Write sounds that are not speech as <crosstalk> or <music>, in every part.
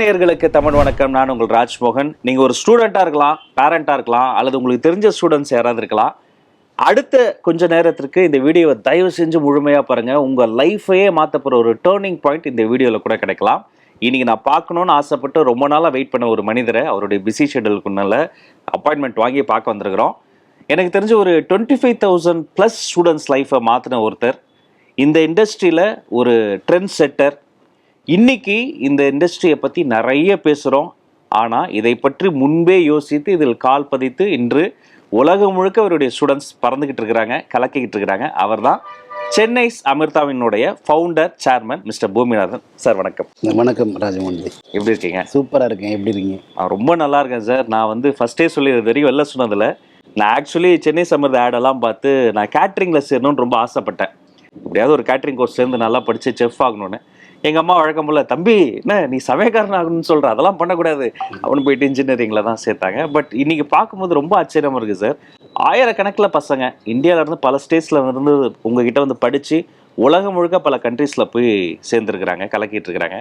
நேர்களுக்கு தமிழ் வணக்கம். நான் உங்கள் ராஜ்மோகன். நீங்கள் ஒரு ஸ்டூடெண்ட்டாக இருக்கலாம் பேரண்ட்டாக இருக்கலாம் அல்லது உங்களுக்கு தெரிஞ்ச ஸ்டூடெண்ட்ஸ் யாராவது இருக்கலாம். அடுத்த கொஞ்ச நேரத்திற்கு இந்த வீடியோவை தயவு செஞ்சு முழுமையாக பாருங்கள் உங்கள் லைஃபையே மாற்ற போகிற ஒரு டேர்னிங் பாயிண்ட் இந்த வீடியோவில் கூட கிடைக்கலாம். இன்றைக்கி நான் பார்க்கணுன்னு ஆசைப்பட்டு ரொம்ப நாளாக வெயிட் பண்ண ஒரு மனிதரை அவருடைய பிஸி ஷெடியூலுக்குனால அப்பாயின்மெண்ட் வாங்கி பார்க்க வந்திருக்கிறோம். எனக்கு தெரிஞ்ச ஒரு twenty five thousand plus students லைஃப்பை மாற்றின ஒருத்தர். இந்த இண்டஸ்ட்ரியில் ஒரு ட்ரெண்ட் செட்டர் இன்னைக்கு இந்த இண்டஸ்ட்ரியை பற்றி நிறைய பேசுகிறோம் ஆனால் இதை பற்றி முன்பே யோசித்து இதில் கால் பதித்து இன்று உலகம் முழுக்க அவருடைய ஸ்டூடெண்ட்ஸ் பறந்துக்கிட்டு இருக்கிறாங்க கலக்கிக்கிட்டு இருக்கிறாங்க. அவர்தான் Chennai அமிர்தாவினுடைய founder chairman mister Bhoominathan. Sir வணக்கம். வணக்கம் ராஜமோகன்ஜி எப்படி இருக்கீங்க? சூப்பராக இருக்கேன். எப்படி இருக்கீங்க? ரொம்ப நல்லா இருக்கேன் சார். நான் வந்து ஃபஸ்ட்டே சொல்லி இது வரைக்கும் வெளில சொன்னதில்ல நான் ஆக்சுவலி சென்னை சம்மர் ஆடெல்லாம் பார்த்து நான் கேட்ரிங்கில் சேரணும்னு ரொம்ப ஆசைப்பட்டேன். எப்படியாவது ஒரு கேட்ரிங் கோர்ஸ் சேர்ந்து நல்லா படித்து செஃப் ஆகணும்னு. எங்கள் அம்மா வழக்கம் போல தம்பி என்ன நீ சமயக்காரன் ஆகணும்னு சொல்கிற அதெல்லாம் பண்ணக்கூடாது. அவனு போயிட்டு இன்ஜினியரிங்கில் தான் சேர்த்தாங்க. பட் இன்னைக்கு பார்க்கும்போது ரொம்ப ஆச்சரியமா இருக்குது சார் ஆயிரக்கணக்கில் பசங்க இந்தியால இருந்து பல ஸ்டேட்ஸில் இருந்து உங்ககிட்ட வந்து படித்து உலகம் முழுக்க பல கண்ட்ரீஸில் போய் சேர்ந்துருக்குறாங்க கலக்கிட்டு இருக்கிறாங்க.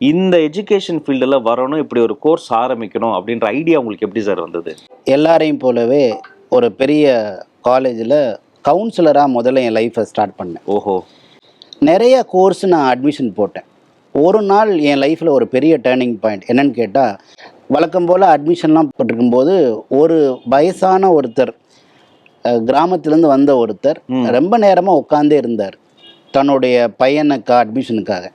இந்த எஜுகேஷன் ஃபீல்டில் வரணும் இப்படி ஒரு கோர்ஸ் ஆரம்பிக்கணும் அப்படின்ற ஐடியா உங்களுக்கு எப்படி சார் வந்தது? எல்லாரையும் போலவே ஒரு பெரிய காலேஜில் கவுன்சிலராக முதல்ல என் லைஃப்பை ஸ்டார்ட் பண்ணேன். ஓஹோ. நிறைய கோர்ஸ் நான் அட்மிஷன் போட்டேன். ஒரு நாள் என் லைஃப்பில் ஒரு பெரிய டேர்னிங் பாயிண்ட் என்னன்னு கேட்டால் வழக்கம் போல் அட்மிஷன்லாம் போட்டிருக்கும்போது ஒரு வயசான ஒருத்தர் கிராமத்திலேருந்து வந்த ஒருத்தர். ரொம்ப நேரமாக உட்காந்தே இருந்தார். தன்னுடைய பையனுக்கா அட்மிஷனுக்காக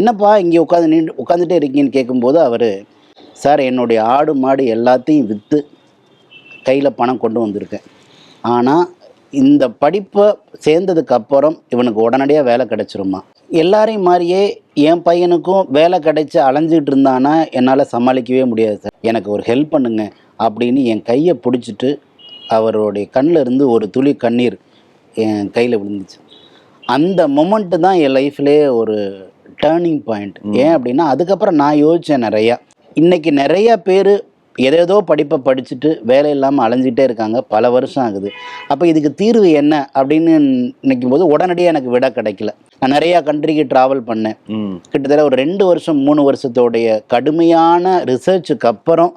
என்னப்பா இங்கே உட்காந்து நின்று உட்காந்துட்டே இருக்கீங்கன்னு கேட்கும்போது அவர் சார் என்னுடைய ஆடு மாடு எல்லாத்தையும் விற்று கையில் பணம் கொண்டு வந்திருக்கேன். ஆனால் இந்த படிப்பை சேர்ந்ததுக்கு அப்புறம் இவனுக்கு உடனடியாக வேலை கிடைச்சிருமா? எல்லாரையும் மாதிரியே என் பையனுக்கும் வேலை கிடைச்சி அலைஞ்சிட்டு இருந்தானா என்னால் சமாளிக்கவே முடியாது சார். எனக்கு ஒரு ஹெல்ப் பண்ணுங்க அப்படின்னு என் கையை பிடிச்சிட்டு அவருடைய கண்ணில் இருந்து ஒரு துளி கண்ணீர் என் கையில் விழுந்துச்சு. அந்த மொமெண்ட்டு தான் என் லைஃப்லேயே ஒரு டேர்னிங் பாயிண்ட் ஏன் அப்படின்னா அதுக்கப்புறம் நான் யோசித்தேன் நிறையா. இன்னைக்கு நிறைய பேர் எதேதோ படிப்பை படிச்சுட்டு வேலை இல்லாமல் அலைஞ்சிட்டே இருக்காங்க. பல வருஷம் ஆகுது. அப்போ இதுக்கு தீர்வு என்ன அப்படின்னு நினைக்கும் போது உடனடியாக எனக்கு விட கிடைக்கல. நான் நிறையா கண்ட்ரிக்கு ட்ராவல் பண்ணேன். கிட்டத்தட்ட ஒரு ரெண்டு வருஷம் மூணு வருஷத்தோடைய கடுமையான ரிசர்ச்சுக்கு அப்புறம்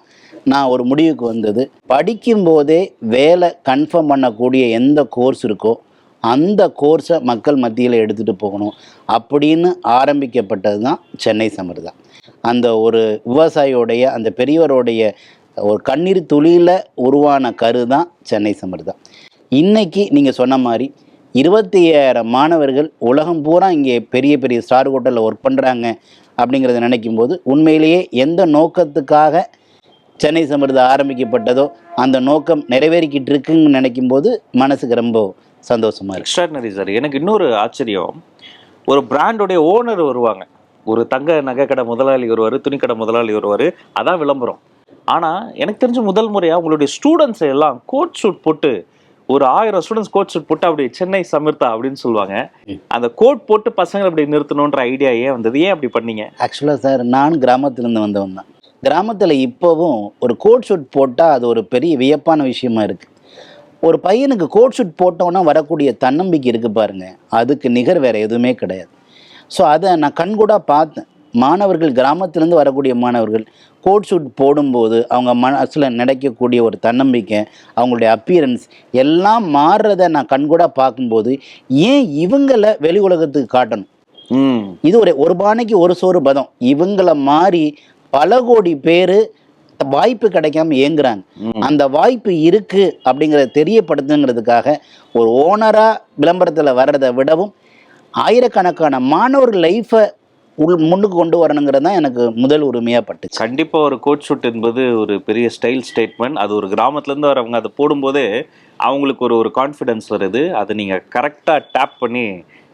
நான் ஒரு முடிவுக்கு வந்தது. படிக்கும்போதே வேலை கன்ஃபார்ம் பண்ணக்கூடிய எந்த கோர்ஸ் இருக்கோ அந்த கோர்ஸை மக்கள் மத்தியில் எடுத்துகிட்டு போகணும் அப்படின்னு ஆரம்பிக்கப்பட்டது தான் சென்னை சமர்தா அந்த ஒரு விவசாயியோடைய அந்த பெரியவருடைய ஒரு கண்ணீர் துளியில் உருவான கரு தான் சென்னை சமர்தா இன்றைக்கி நீங்கள் சொன்ன மாதிரி இருபத்தி ஏழாயிரம் மாணவர்கள் உலகம் பூரா இங்கே பெரிய பெரிய ஸ்டார் ஹோட்டலில் ஒர்க் பண்ணுறாங்க அப்படிங்கிறத நினைக்கும் போது உண்மையிலேயே எந்த நோக்கத்துக்காக சென்னை சமிர்தா ஆரம்பிக்கப்பட்டதோ அந்த நோக்கம் நிறைவேறிக்கிட்டு இருக்குன்னு நினைக்கும் போது மனசுக்கு ரொம்ப சந்தோஷமாக இருக்கு. எக்ஸ்ட்ராடினரி சார் எனக்கு இன்னொரு ஆச்சரியம். ஒரு பிராண்டோடைய ஓனர் வருவாங்க. ஒரு தங்க நகை கடை முதலாளி வருவார் துணிக்கடை முதலாளி வருவார் அதான் விளம்பரம். ஆனால் எனக்கு தெரிஞ்ச முதல் முறையாக உங்களுடைய ஸ்டூடெண்ட்ஸ் எல்லாம் கோட் ஷூட் போட்டு ஒரு ஆயிரம் ஸ்டூடெண்ட்ஸ் கோட் ஷூட் போட்டு அப்படி சென்னை சமிர்தா அப்படின்னு சொல்லுவாங்க. அந்த கோட் போட்டு பசங்களை அப்படி நிறுத்தணுன்ற ஐடியா ஏன் வந்தது? ஏன் அப்படி பண்ணீங்க? ஆக்சுவலாக சார் நான் கிராமத்துலேருந்து வந்தவன் தான். கிராமத்தில் இப்போவும் ஒரு கோட் ஷூட் போட்டால் அது ஒரு பெரிய வியப்பான விஷயமா இருக்குது ஒரு பையனுக்கு கோட் ஷூட் போட்டோன்னா வரக்கூடிய தன்னம்பிக்கை இருக்குது பாருங்க. அதுக்கு நிகர் வேறு எதுவுமே கிடையாது. ஸோ அதை நான் கண்கூடாக பார்த்தேன். மாணவர்கள் கிராமத்திலேருந்து வரக்கூடிய மாணவர்கள் கோட் ஷூட் போடும்போது அவங்க மனசில் நினைக்கக்கூடிய ஒரு தன்னம்பிக்கை அவங்களுடைய அப்பியரன்ஸ் எல்லாம் மாறுறதை நான் கண்கூடாக பார்க்கும்போது ஏன் இவங்களை வெளி உலகத்துக்கு காட்டணும்? இது ஒரு ஒரு பானைக்கு ஒரு சோறு பதம். இவங்கள மாதிரி பல கோடி பேர் வாய்ப்பு கிடைக்காம ஏங்குறாங்க. அந்த வாய்ப்பு இருக்கு அப்படிங்கிறத தெரியப்படுத்துங்கிறதுக்காக ஒரு ஓனரா விளம்பரத்துல வர்றதை விடவும் ஆயிரக்கணக்கான மாணவர் லைஃப்பை உள் முன்னுக்கு கொண்டு வரணுங்கிறது தான் எனக்கு முதல் உரிமையாக பட்டு கண்டிப்பாக ஒரு கோட் ஷூட் என்பது ஒரு பெரிய ஸ்டைல் ஸ்டேட்மெண்ட் அது ஒரு கிராமத்துலேருந்து வரவங்க அதை போடும்போதே அவங்களுக்கு ஒரு ஒரு கான்ஃபிடென்ஸ் வருது. அதை நீங்கள் கரெக்டாக டேப் பண்ணி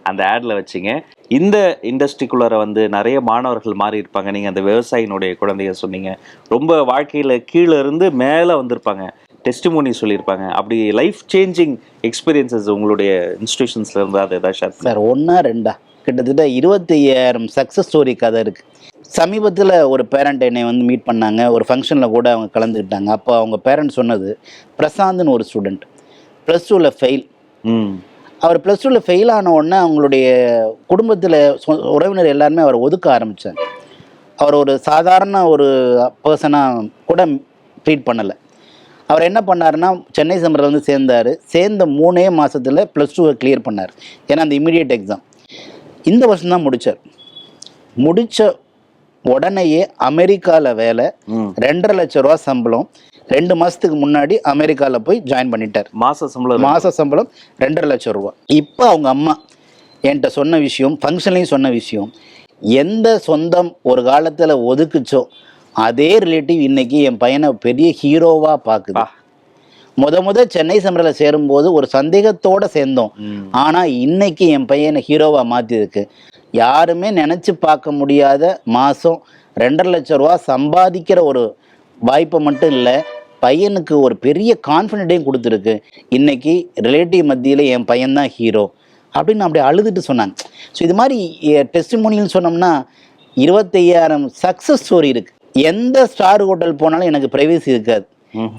அந்த ஆட்ல வச்சீங்க. இந்த இண்டஸ்ட்ரிக்குள்ளார வந்து நிறைய மாணவர்கள் மாறி இருப்பாங்க. நீங்க அந்த விவசாயினுடைய குழந்தைய சொன்னீங்க. ரொம்ப வாழ்க்கையில கீழே இருந்து மேலே வந்திருப்பாங்க. டெஸ்டிமோனி சொல்லியிருப்பாங்க. அப்படி லைஃப் சேஞ்சிங் எக்ஸ்பீரியன்சஸ் உங்களுடைய இன்ஸ்டிடியூஷன்ஸ்ல இருந்து அதை ஏதாவது ஷேர் சார் ஒன்றா ரெண்டா? கிட்டத்தட்ட இருபத்தி ஐயாயிரம் சக்ஸஸ் ஸ்டோரி கதை இருக்குது சமீபத்தில் ஒரு பேரண்ட் என்னை வந்து மீட் பண்ணாங்க. ஒரு ஃபங்க்ஷனில் கூட அவங்க கலந்துக்கிட்டாங்க. அப்போ அவங்க பேரண்ட் சொன்னது பிரசாந்த்னு ஒரு ஸ்டூடெண்ட் ப்ளஸ் டூவில் ஃபெயில் ம். அவர் ப்ளஸ் டூவில் ஃபெயில் ஆன உடனே அவங்களுடைய குடும்பத்தில் உறவினர் எல்லாருமே அவரை ஒதுக்க ஆரம்பித்தாங்க அவர் ஒரு சாதாரண ஒரு பர்சனாக கூட ட்ரீட் பண்ணலை. அவர் என்ன பண்ணாருன்னா சென்னை சம்பரில் வந்து சேர்ந்தார். சேர்ந்த மூணே மாசத்துல ப்ளஸ் டூவை கிளியர் பண்ணார். ஏன்னா அந்த இமீடியட் எக்ஸாம் இந்த வருஷம் தான் முடித்தார் முடித்த உடனேயே அமெரிக்காவில் வேலை. ரெண்டரை லட்ச ரூபா சம்பளம் ரெண்டு மாதத்துக்கு முன்னாடி அமெரிக்காவில் போய் ஜாயின் பண்ணிட்டார். மாச சம்பளம் மாத சம்பளம் ரெண்டரை லட்சம் ரூபா இப்போ அவங்க அம்மா என்கிட்ட சொன்ன விஷயம் ஃபங்க்ஷன்லேயும் சொன்ன விஷயம் எந்த சொந்தம் ஒரு காலத்தில் ஒதுக்குச்சோ அதே ரிலேட்டிவ் இன்னைக்கு என் பையனை பெரிய ஹீரோவாக பார்க்குது. முத முத சென்னை சம்பரில் சேரும்போது ஒரு சந்தேகத்தோட சேர்ந்தோம். ஆனால் இன்னைக்கு என் பையனை ஹீரோவாக மாற்றிருக்கு யாருமே நினச்சி பார்க்க முடியாத மாதம் ரெண்டரை லட்ச ரூபா சம்பாதிக்கிற ஒரு வாய்ப்பை மட்டும் இல்லை பையனுக்கு ஒரு பெரிய கான்ஃபிடென்ட்டையும் கொடுத்துருக்கு. இன்னைக்கு ரிலேட்டிவ் மத்தியில் என் பையன்தான் ஹீரோ அப்படின்னு அப்படியே அழுதுட்டு சொன்னாங்க ஸோ இது மாதிரி டெஸ்டிமோனியல் சொன்னோம்னா இருபத்தையாயிரம் சக்ஸஸ் ஸ்டோரி இருக்குது எந்த ஸ்டார் ஹோட்டல் போனாலும் எனக்கு ப்ரைவசி இருக்காது.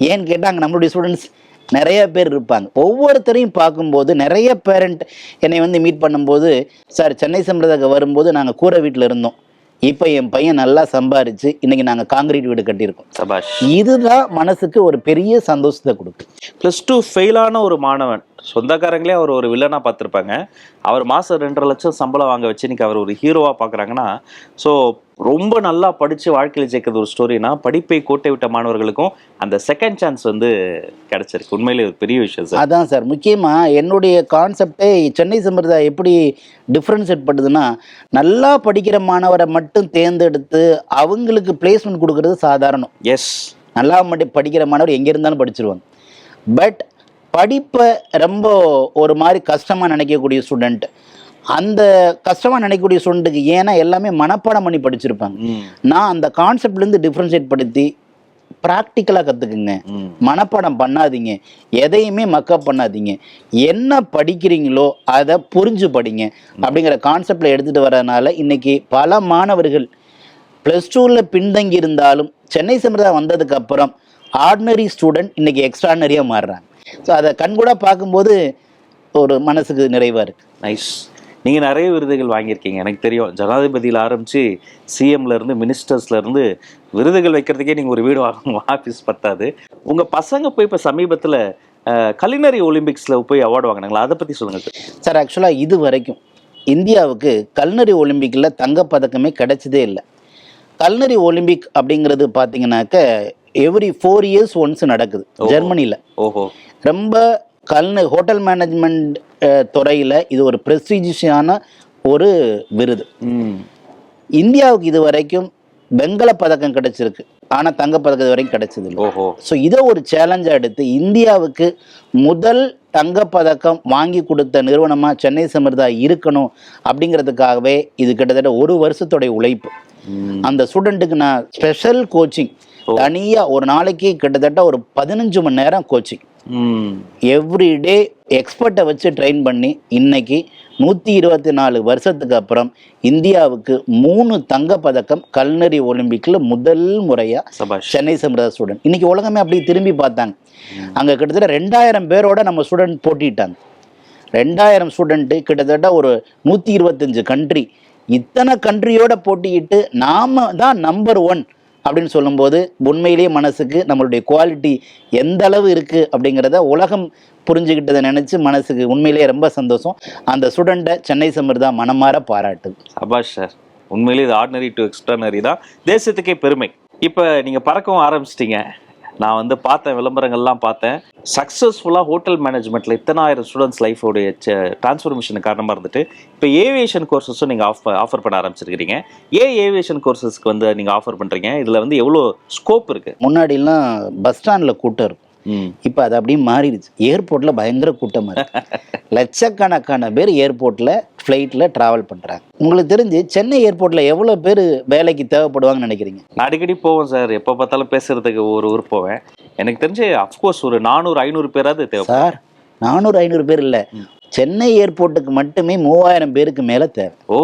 ஏன்னு கேட்டால் அங்கே நம்மளுடைய ஸ்டூடெண்ட்ஸ் நிறைய பேர் இருப்பாங்க. ஒவ்வொருத்தரையும் பார்க்கும்போது நிறைய பேரண்ட் என்னை வந்து மீட் பண்ணும்போது சார் சென்னை சம்பிரதாயக்கு வரும்போது நாங்கள் கூரை வீட்டில் இருந்தோம். இப்போ என் பையன் நல்லா சம்பாரிச்சு இன்னைக்கு நாங்கள் காங்கிரீட் வீடு கட்டியிருக்கோம். சபாஷ். இதுதான் மனசுக்கு ஒரு பெரிய சந்தோஷத்தை கொடுக்கு ப்ளஸ் டூ ஃபெயிலான ஒரு மாணவன். சொந்தக்காரங்களே அவர் ஒரு வில்லனா பார்த்துருப்பாங்க. அவர் மாசம் ரெண்டரை லட்சம் சம்பளம் வாங்க வச்சு இன்னைக்கு அவர் ஒரு ஹீரோவா பார்க்குறாங்கன்னா ஸோ ரொம்ப நல்லா படிச்சு வாழ்க்கையில் ஜெயிக்கிறது ஒரு ஸ்டோரினா படிப்பை கோட்டை விட்ட மாணவர்களுக்கும் அந்த செகண்ட் சான்ஸ் வந்து கிடைச்சிருக்கு. உண்மையிலே ஒரு பெரிய விஷயம் சார். அதான் சார். முக்கியமாக என்னுடைய கான்செப்டே சென்னை சம்பிரதாயம் எப்படி டிஃப்ரென்ஷியேட் பண்ணுதுன்னா நல்லா படிக்கிற மாணவரை மட்டும் தேர்ந்தெடுத்து அவங்களுக்கு பிளேஸ்மெண்ட் கொடுக்கறது சாதாரணம். எஸ் நல்லா மட்டும் படிக்கிற மாணவர் எங்கே இருந்தாலும் படிச்சிருவாங்க. பட் படிப்பை ரொம்ப ஒரு மாதிரி கஷ்டமாக நினைக்கக்கூடிய ஸ்டூடெண்ட் அந்த கஷ்டமாக நினைக்கக்கூடிய ஸ்டூடெண்ட்டுக்கு ஏன்னா எல்லாமே மனப்பாடம் பண்ணி படிச்சிருப்பாங்க. நான் அந்த கான்செப்ட்லேருந்து டிஃப்ரென்ஷியேட் படுத்தி ப்ராக்டிக்கலாக கற்றுக்குங்க மனப்பாடம் பண்ணாதீங்க. எதையுமே மக்கப் பண்ணாதீங்க. என்ன படிக்கிறீங்களோ அதை புரிஞ்சு படிங்க. அப்படிங்கிற கான்செப்டில் எடுத்துகிட்டு வரதுனால இன்னைக்கு பல மாணவர்கள் ப்ளஸ் டூவில் பின்தங்கி இருந்தாலும் சென்னை சம்பிரதாயம் வந்ததுக்கு அப்புறம் ஆர்டினரி ஸ்டூடெண்ட் இன்னைக்கு எக்ஸ்ட்ரானரியாக மாறுறாங்க. ஸோ அதை கண்கூட பார்க்கும்போது ஒரு மனசுக்கு நிறைவாக இருக்குது நைஸ் நீங்க நிறைய விருதுகள் வாங்கியிருக்கீங்க. எனக்கு தெரியும். ஜனாதிபதியில ஆரம்பிச்சு சிஎம்ல இருந்து மினிஸ்டர்ஸ்ல இருந்து விருதுகள் வைக்கிறதுக்கே நீங்க ஒரு வீடு வாங்கணும் <laughs> ஆஃபீஸ் பத்தாது. உங்க பசங்க போய் இப்ப சமீபத்துல கலினரி ஒலிம்பிக்ஸ்ல போய் அவார்டு வாங்கினாங்களா? அதை பத்தி சொல்லுங்க சார். ஆக்சுவலாக இது வரைக்கும் இந்தியாவுக்கு கல்னரி ஒலிம்பிக்கில் தங்கப்பதக்கமே கிடைச்சதே இல்லை. கல்னரி ஒலிம்பிக் அப்படிங்கிறது பார்த்தீங்கன்னாக்க எவ்ரி ஃபோர் இயர்ஸ் ஒன்ஸ் நடக்குது. ஜெர்மனியில் ஓஹோ. ரொம்ப கல்னு ஹோட்டல் மேனேஜ்மெண்ட் துறையில் இது ஒரு ப்ரெஸ்டீஜியஸான ஒரு விருது. இந்தியாவுக்கு இது வரைக்கும் வெங்கல பதக்கம் கிடைச்சிருக்கு. ஆனால் தங்கப்பதக்கம் இது வரைக்கும் கிடைச்சது ஓஹோ. ஸோ இதை ஒரு சேலஞ்சாக எடுத்து இந்தியாவுக்கு முதல் தங்கப்பதக்கம் வாங்கி கொடுத்த நிறுவனமாக சென்னை சமிர்தா இருக்கணும் அப்படிங்கிறதுக்காகவே இது கிட்டத்தட்ட ஒரு வருஷத்துடைய உழைப்பு. அந்த ஸ்டூடெண்ட்டுக்கு நான் ஸ்பெஷல் கோச்சிங் தனியாக ஒரு நாளைக்கு கிட்டத்தட்ட ஒரு பதினஞ்சு மணி நேரம் கோச்சிங் ம். எவ்ரி டே எக்ஸ்பர்ட்டை வச்சு ட்ரெயின் பண்ணி இன்னைக்கு நூற்றி இருபத்தி நாலு வருஷத்துக்கு அப்புறம் இந்தியாவுக்கு மூணு தங்கப்பதக்கம் கல்னரி ஒலிம்பிக்கில் முதல் முறையாக சென்னை சம்பிரதாய ஸ்டூடெண்ட் இன்னைக்கு உலகமே அப்படி திரும்பி பார்த்தாங்க. அங்கே கிட்டத்தட்ட ரெண்டாயிரம் பேரோட நம்ம ஸ்டூடெண்ட் போட்டிட்டாங்க. ரெண்டாயிரம் ஸ்டூடெண்ட்டு கிட்டத்தட்ட ஒரு நூற்றி இருபத்தஞ்சு கண்ட்ரி இத்தனை கண்ட்ரியோட போட்டியிட்டு நாம தான் நம்பர் ஒன் அப்படின்னு சொல்லும்போது உண்மையிலேயே மனசுக்கு நம்மளுடைய குவாலிட்டி எந்த அளவு இருக்குது அப்படிங்கிறத உலகம் புரிஞ்சுக்கிட்டதை நினச்சி மனசுக்கு உண்மையிலேயே ரொம்ப சந்தோஷம். அந்த ஸ்டூடெண்ட்டை சென்னை சமிர்தா மனமாற பாராட்டு சபாஷ் சார் உண்மையிலேயே இது ஆர்டினரி டு எக்ஸ்ட்ரானரி தான். தேசத்துக்கே பெருமை. இப்போ நீங்கள் பறக்கவும் ஆரம்பிச்சிட்டிங்க. நான் வந்து பார்த்தேன் விளம்பரங்கள்லாம் பார்த்தேன். சக்ஸஸ்ஃபுல்லாக ஹோட்டல் மேனேஜ்மெண்ட்டில் இத்தனாயிரம் ஸ்டூடெண்ட்ஸ் லைஃபோடைய டிரான்ஸ்ஃபர்மேஷன் காரணமாக இருந்துட்டு இப்போ ஏவியேஷன் கோர்சஸும் நீங்கள் ஆஃபர் ஆஃபர் பண்ண ஆரம்பிச்சிருக்கிறீங்க. ஏன் ஏவியேஷன் கோர்சஸ்க்கு வந்து நீங்கள் ஆஃபர் பண்ணுறீங்க இதில் வந்து எவ்வளோ ஸ்கோப் இருக்குது முன்னாடிலாம் பஸ் ஸ்டாண்டில் கூட்டம் இருக்கும். இப்போ அது அப்படியே மாறிடுச்சு. ஏர்போர்ட்டில் பயங்கர கூட்டமாக இருக்கு <laughs> லட்சக்கணக்கான பேர் ஏர்போர்ட்டில் ஃப்ளைட்டில் ட்ராவல் பண்ணுறாங்க உங்களுக்கு தெரிஞ்சு சென்னை ஏர்போர்ட்டில் எவ்வளோ பேர் வேலைக்கு தேவைப்படுவாங்கன்னு நினைக்கிறீங்க? நான் அடிக்கடி போவேன் சார். எப்போ பார்த்தாலும் பேசுறதுக்கு ஒரு ஊர் போவேன். எனக்கு தெரிஞ்சு அஃப்கோர்ஸ் ஒரு நானூறு ஐநூறு பேராவது தேவை சார் நானூறு ஐநூறு பேர் இல்லை. சென்னை ஏர்போர்ட்டுக்கு மட்டுமே மூவாயிரம் பேருக்கு மேலே தேவை. ஓ